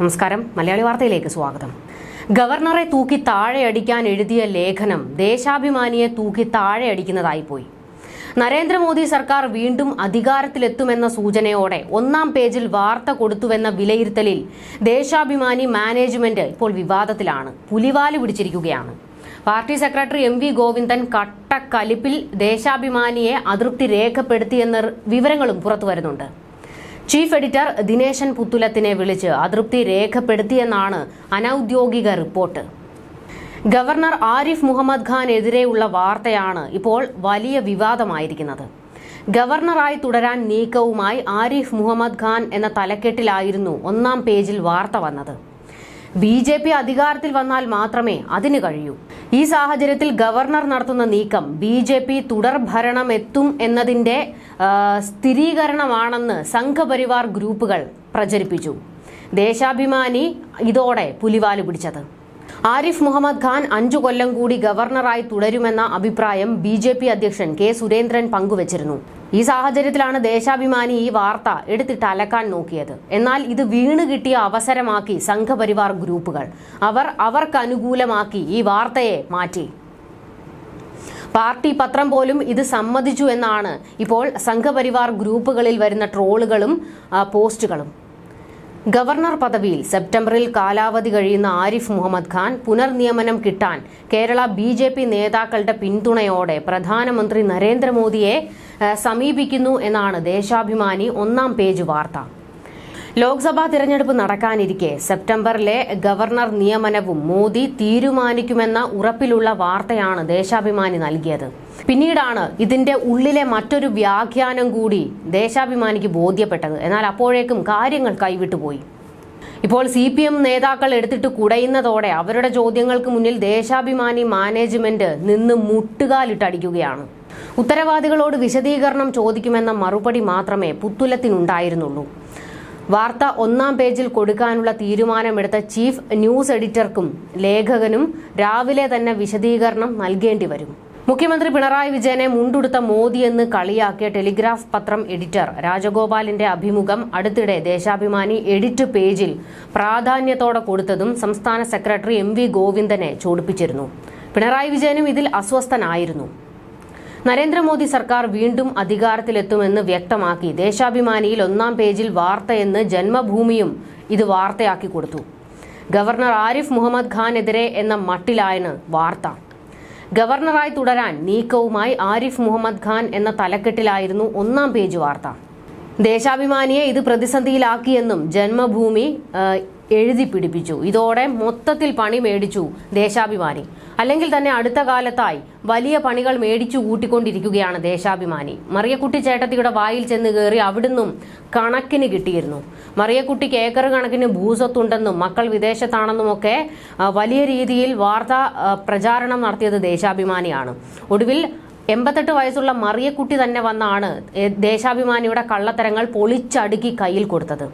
നമസ്കാരം. മലയാളി വാർത്തയിലേക്ക് സ്വാഗതം. ഗവർണറെ തൂക്കി താഴെയടിക്കാൻ എഴുതിയ ലേഖനം ദേശാഭിമാനിയെ തൂക്കി താഴെയടിക്കുന്നതായി പോയി. നരേന്ദ്രമോദി സർക്കാർ വീണ്ടും അധികാരത്തിലെത്തുമെന്ന സൂചനയോടെ ഒന്നാം പേജിൽ വാർത്ത കൊടുത്തുവെന്ന വിലയിരുത്തലിൽ ദേശാഭിമാനി മാനേജ്മെന്റ് ഇപ്പോൾ വിവാദത്തിലാണ്. പുലിവാൽ പിടിച്ചിരിക്കുകയാണ്. Party secretary M V Govindan കട്ടക്കലിപ്പിൽ ദേശാഭിമാനിയെ അതൃപ്തി രേഖപ്പെടുത്തിയെന്ന വിവരങ്ങളും പുറത്തുവരുന്നുണ്ട്. ചീഫ് എഡിറ്റർ ദിനേശൻ പുത്തുലത്തിനെ വിളിച്ച് അതൃപ്തി രേഖപ്പെടുത്തിയെന്നാണ് അനൌദ്യോഗിക റിപ്പോർട്ട്. ഗവർണർ ആരിഫ് മുഹമ്മദ് ഖാൻ എതിരെയുള്ള വാർത്തയാണ് ഇപ്പോൾ വലിയ വിവാദമായിരിക്കുന്നത്. ഗവർണറായി തുടരാൻ നീക്കവുമായി ആരിഫ് മുഹമ്മദ് ഖാൻ എന്ന തലക്കെട്ടിലായിരുന്നു ഒന്നാം പേജിൽ വാർത്ത വന്നത്. ബി ജെ പി അധികാരത്തിൽ വന്നാൽ മാത്രമേ അതിന് കഴിയൂ. ഈ സാഹചര്യത്തിൽ ഗവർണർ നടത്തുന്ന നീക്കം ബി ജെ പി തുടർ ഭരണം എത്തും എന്നതിന്റെ സ്ഥിരീകരണമാണെന്ന് സംഘപരിവാർ ഗ്രൂപ്പുകൾ പ്രചരിപ്പിച്ചു. ദേശാഭിമാനി ഇതോടെ പുലിവാൽ പിടിച്ചത്. ആരിഫ് മുഹമ്മദ് ഖാൻ അഞ്ചു കൊല്ലം കൂടി ഗവർണറായി തുടരുമെന്ന അഭിപ്രായം ബി അധ്യക്ഷൻ കെ സുരേന്ദ്രൻ പങ്കുവച്ചിരുന്നു. ഈ സാഹചര്യത്തിലാണ് ദേശാഭിമാനി ഈ വാർത്ത എടുത്തിട്ട് അലക്കാൻ നോക്കിയത്. എന്നാൽ ഇത് വീണ് കിട്ടിയ അവസരമാക്കി സംഘപരിവാർ ഗ്രൂപ്പുകൾ. അവർ അവർക്ക് അനുകൂലമാക്കി ഈ വാർത്തയെ മാറ്റി. പാർട്ടി പത്രം പോലും ഇത് സമ്മതിച്ചു എന്നാണ് ഇപ്പോൾ സംഘപരിവാർ ഗ്രൂപ്പുകളിൽ വരുന്ന ട്രോളുകളും പോസ്റ്റുകളും. ഗവർണർ പദവിയിൽ സെപ്റ്റംബറിൽ കാലാവധി കഴിയുന്ന ആരിഫ് മുഹമ്മദ് ഖാൻ പുനർനിയമനം കിട്ടാൻ കേരള ബി ജെ പി നേതാക്കളുടെ പിന്തുണയോടെ പ്രധാനമന്ത്രി നരേന്ദ്രമോദിയെ സമീപിക്കുന്നു എന്നാണ് ദേശാഭിമാനി ഒന്നാം പേജ് വാർത്ത. ലോക്സഭാ തിരഞ്ഞെടുപ്പ് നടക്കാനിരിക്കെ സെപ്റ്റംബറിലെ ഗവർണർ നിയമനവും മോദി തീരുമാനിക്കുമെന്ന ഉറപ്പിലുള്ള വാർത്തയാണ് ദേശാഭിമാനി നൽകിയത്. പിന്നീടാണ് ഇതിന്റെ ഉള്ളിലെ മറ്റൊരു വ്യാഖ്യാനം കൂടി ദേശാഭിമാനിക്ക് ബോധ്യപ്പെട്ടത്. എന്നാൽ അപ്പോഴേക്കും കാര്യങ്ങൾ കൈവിട്ടുപോയി ഇപ്പോൾ സി പി എം നേതാക്കൾ എടുത്തിട്ട് കുടയുന്നതോടെ അവരുടെ ചോദ്യങ്ങൾക്ക് മുന്നിൽ ദേശാഭിമാനി മാനേജ്മെന്റ് നിന്ന് മുട്ടുകാലിട്ടടിക്കുകയാണ്. ഉത്തരവാദികളോട് വിശദീകരണം ചോദിക്കുമെന്ന മറുപടി മാത്രമേ പുത്തുലത്തിനുണ്ടായിരുന്നുള്ളൂ. വാർത്ത ഒന്നാം പേജിൽ കൊടുക്കാനുള്ള തീരുമാനമെടുത്ത ചീഫ് ന്യൂസ് എഡിറ്റർക്കും ലേഖകനും രാവിലെ തന്നെ വിശദീകരണം നൽകേണ്ടി വരും. മുഖ്യമന്ത്രി പിണറായി വിജയനെ മുണ്ടുടുത്ത മോദിയെന്ന് കളിയാക്കിയ ടെലിഗ്രാഫ് പത്രം എഡിറ്റർ രാജഗോപാലിന്റെ അഭിമുഖം അടുത്തിടെ ദേശാഭിമാനി എഡിറ്റ് പേജിൽ പ്രാധാന്യത്തോടെ കൊടുത്തതും സംസ്ഥാന സെക്രട്ടറി എം വി ഗോവിന്ദനെ ചോടിപ്പിച്ചിരുന്നു. പിണറായി വിജയനും ഇതിൽ അസ്വസ്ഥനായിരുന്നു. നരേന്ദ്രമോദി സർക്കാർ വീണ്ടും അധികാരത്തിലെത്തുമെന്ന് വ്യക്തമാക്കി. ദേശാഭിമാനിയിൽ ഒന്നാം പേജിൽ വാർത്തയെന്ന് ജന്മഭൂമിയും ഇത് വാർത്തയാക്കി കൊടുത്തു. ഗവർണർ ആരിഫ് മുഹമ്മദ് ഖാനെതിരെ എന്ന മട്ടിലായാണ് വാർത്ത. ഗവർണറായി തുടരാൻ നീക്കവുമായി ആരിഫ് മുഹമ്മദ് ഖാൻ എന്ന തലക്കെട്ടിലായിരുന്നു ഒന്നാം പേജ് വാർത്ത. ദേശാഭിമാനിയെ ഇത് പ്രതിസന്ധിയിലാക്കിയെന്നും ജന്മഭൂമി എഴുതി പിടിപ്പിച്ചു. ഇതോടെ മൊത്തത്തിൽ പണി മേടിച്ചു ദേശാഭിമാനി. അല്ലെങ്കിൽ തന്നെ അടുത്ത കാലത്തായി വലിയ പണികൾ മേടിച്ചു കൂട്ടിക്കൊണ്ടിരിക്കുകയാണ് ദേശാഭിമാനി. മറിയക്കുട്ടി ചേട്ടത്തിയുടെ വായിൽ ചെന്ന് കയറി അവിടുന്നും കണക്കിന് കിട്ടിയിരുന്നു. മറിയക്കുട്ടിക്ക് ഏക്കർ കണക്കിന് ഭൂസ്വത്തുണ്ടെന്നും മക്കൾ വിദേശത്താണെന്നും ഒക്കെ വലിയ രീതിയിൽ വാർത്താ പ്രചാരണം നടത്തിയത് ദേശാഭിമാനിയാണ്. ഒടുവിൽ എൺപത്തെട്ട് വയസ്സുള്ള മറിയക്കുട്ടി തന്നെ വന്നാണ് ദേശാഭിമാനിയുടെ കള്ളത്തരങ്ങൾ പൊളിച്ചടുക്കി കയ്യിൽ കൊടുത്തത്.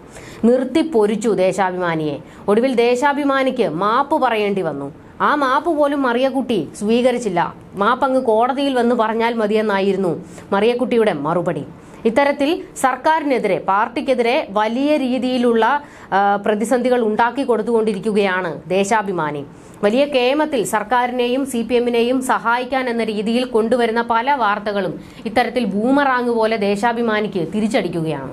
നിർത്തി പൊരിച്ചു ദേശാഭിമാനിയെ. ഒടുവിൽ ദേശാഭിമാനിക്ക് മാപ്പ് പറയേണ്ടി വന്നു. ആ മാപ്പ് പോലും മറിയക്കുട്ടി സ്വീകരിച്ചില്ല. മാപ്പ് അങ്ങ് കോടതിയിൽ വന്ന് പറഞ്ഞാൽ മതിയെന്നായിരുന്നു മറിയക്കുട്ടിയുടെ മറുപടി. ഇത്തരത്തിൽ സർക്കാരിനെതിരെ പാർട്ടിക്കെതിരെ വലിയ രീതിയിലുള്ള പ്രതിസന്ധികൾ ഉണ്ടാക്കി കൊടുത്തുകൊണ്ടിരിക്കുകയാണ് ദേശാഭിമാനി. വലിയ കേമത്തിൽ സർക്കാരിനെയും സി പി എമ്മിനെയും സഹായിക്കാൻ എന്ന രീതിയിൽ കൊണ്ടുവരുന്ന പല വാർത്തകളും ഇത്തരത്തിൽ ബൂമറാങ് പോലെ ദേശാഭിമാനിക്ക് തിരിച്ചടിക്കുകയാണ്.